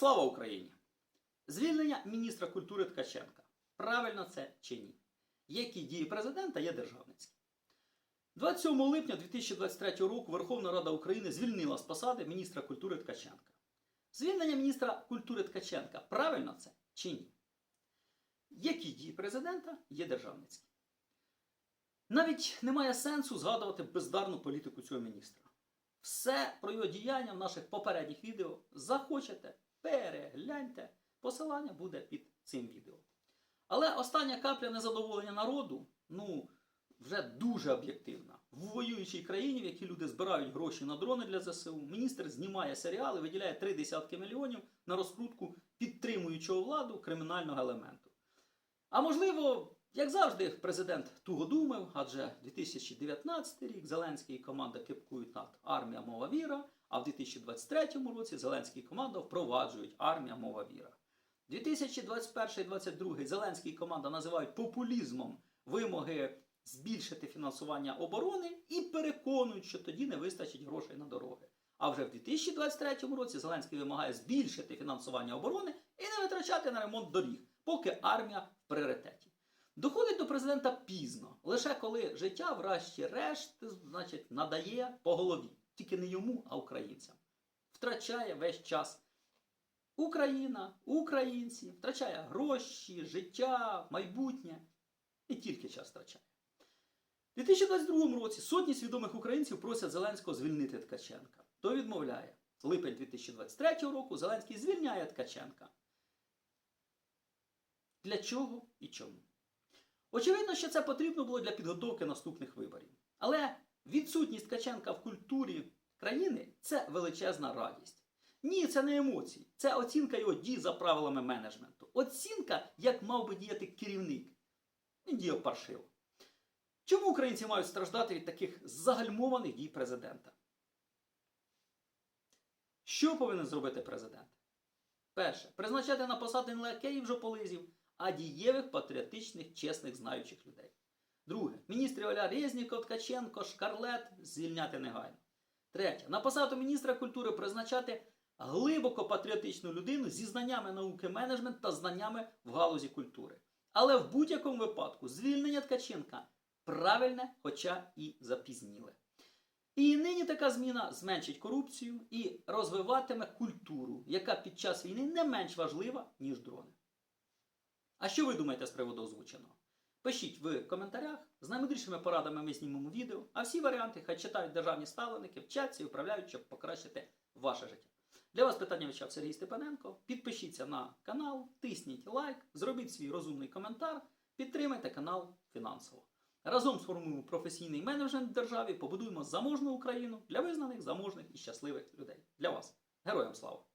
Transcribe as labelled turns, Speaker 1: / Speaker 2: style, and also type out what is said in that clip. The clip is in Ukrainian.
Speaker 1: Слава Україні! Звільнення міністра культури Ткаченка. Правильно це чи ні? Які дії президента є державницькі? 27 липня 2023 року Верховна Рада України звільнила з посади міністра культури Ткаченка. Звільнення міністра культури Ткаченка. Правильно це чи ні? Які дії президента є державницькі? Навіть немає сенсу згадувати бездарну політику цього міністра. Все про його діяння в наших попередніх відео захочете, перегляньте. Посилання буде під цим відео. Але остання капля незадоволення народу, ну, вже дуже об'єктивна. В воюючій країні, в якій люди збирають гроші на дрони для ЗСУ, міністр знімає серіали, виділяє три десятки мільйонів на розкрутку підтримуючого владу кримінального елементу. А можливо, як завжди, президент туго думав, адже 2019 рік Зеленський і команда кипкують над армія мова віра, а в 2023 році Зеленський і команда впроваджують армія мова віра. 2021-2022 Зеленський і команда називають популізмом вимоги збільшити фінансування оборони і переконують, що тоді не вистачить грошей на дороги. А вже в 2023 році Зеленський вимагає збільшити фінансування оборони і не витрачати на ремонт доріг, поки армія в пріоритеті. Доходить до президента пізно, лише коли життя, врешті-решт, значить, надає по голові. Тільки не йому, а українцям. Втрачає весь час. Україна, українці, втрачає гроші, життя, майбутнє. І тільки час втрачає. У 2022 році сотні свідомих українців просять Зеленського звільнити Ткаченка. Той відмовляє. Липень 2023 року Зеленський звільняє Ткаченка. Для чого і чому? Очевидно, що це потрібно було для підготовки наступних виборів. Але відсутність Ткаченка в культурі країни це величезна радість. Ні, це не емоції, це оцінка його дій за правилами менеджменту. Оцінка, як мав би діяти керівник. Він діяв паршиво. Чому українці мають страждати від таких загальмованих дій президента? Що повинен зробити президент? Перше, призначати на посади лакеїв жополизів, а дієвих, патріотичних, чесних, знаючих людей. Друге, міністрів Оля Резніков, Ткаченко, Шкарлет звільняти негайно. Третє, на посаду міністра культури призначати глибоко патріотичну людину зі знаннями науки менеджмент та знаннями в галузі культури. Але в будь-якому випадку звільнення Ткаченка правильне, хоча і запізніле. І нині така зміна зменшить корупцію і розвиватиме культуру, яка під час війни не менш важлива, ніж дрони. А що ви думаєте з приводу озвученого? Пишіть в коментарях, з наймудрішими порадами ми знімемо відео, а всі варіанти хай читають державні ставленики, вчаться і управляють, щоб покращити ваше життя. Для вас питання вивчав Сергій Степаненко. Підпишіться на канал, тисніть лайк, зробіть свій розумний коментар, підтримайте канал фінансово. Разом сформуємо професійний менеджмент в державі, побудуємо заможну Україну для визнаних, заможних і щасливих людей. Для вас. Героям слава!